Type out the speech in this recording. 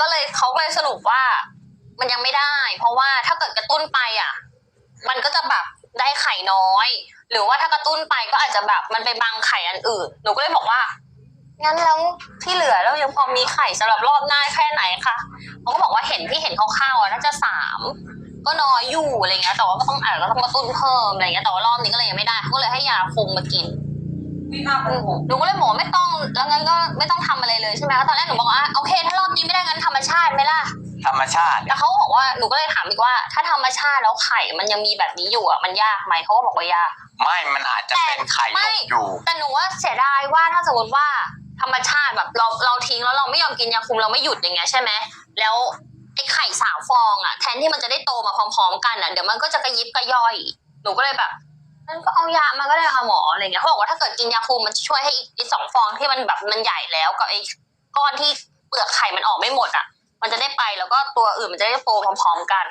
ก็เลยเขาก็เลยสรุปว่า มันยังไม่ได้ เพราะว่าถ้าเกิดกระตุ้นไปอะ มันก็จะแบบได้ไข่น้อย หรือว่าถ้ากระตุ้นไปก็อาจจะแบบมันไปบังไข่อันอื่น หนูก็เลยบอกว่างั้นแล้วที่เหลือแล้วยังพอมีไข่สำหรับรอบหน้าแค่ไหนคะเขาก็บอกว่าเห็นที่เห็นคร่าวๆอะน่าจะสามก็น้อยอยู่อะไรเงี้ยแต่ว่าก็ต้องอ่านก็ต้องกระตุ้นเพิ่มอะไรเงี้ยแต่ว่ารอบนี้ก็เลยยังไม่ได้เขาก็เลยให้ยาคุมมากินมีภาพโกหกหนูก็เลยบอกว่าไม่ต้องแล้วงั้นก็ไม่ต้องทำอะไรเลยใช่ไหมตอนแรกหนูบอกว่าโอเคถ้ารอบ ธรรมชาติแต่เขาก็บอกว่าหนูก็เลยถามอีกว่า ถ้าธรรมชาติแล้วไข่มันยังมีแบบนี้อยู่อะมันยากไหมเขาก็บอกว่ายากไม่มันอาจจะเป็นไข่หลไม่บอยู่ แต่หนูว่าเสียดายว่าถ้าสมมติว่าธรรมชาติแบบเราเราทิ้งแล้วเราไม่ยอมกินยาคุมเราไม่หยุดอย่างเงี้ยใช่ไหมแล้วไอ้ไข่สามฟองอะแทนที่มันจะได้โตมาพร้อมๆกันอะเดี๋ยวมันก็จะกระยิบกระย่อย หนูก็เลยแบบนั่นก็เอายามาก็ได้ค่ะหมออะไรเงี้ยเขาบอกว่าถ้าเกิดกินยาคุมมันจะช่วยให้อีกอีกสองฟองที่มันแบบมันใหญ่แล้วกับไอ้ก้อนที่เปลือกไข่มันออกไม่หมดอะ มันจะได้ไปแล้วก็ตัวอื่นมันจะได้โตพร้อมๆกัน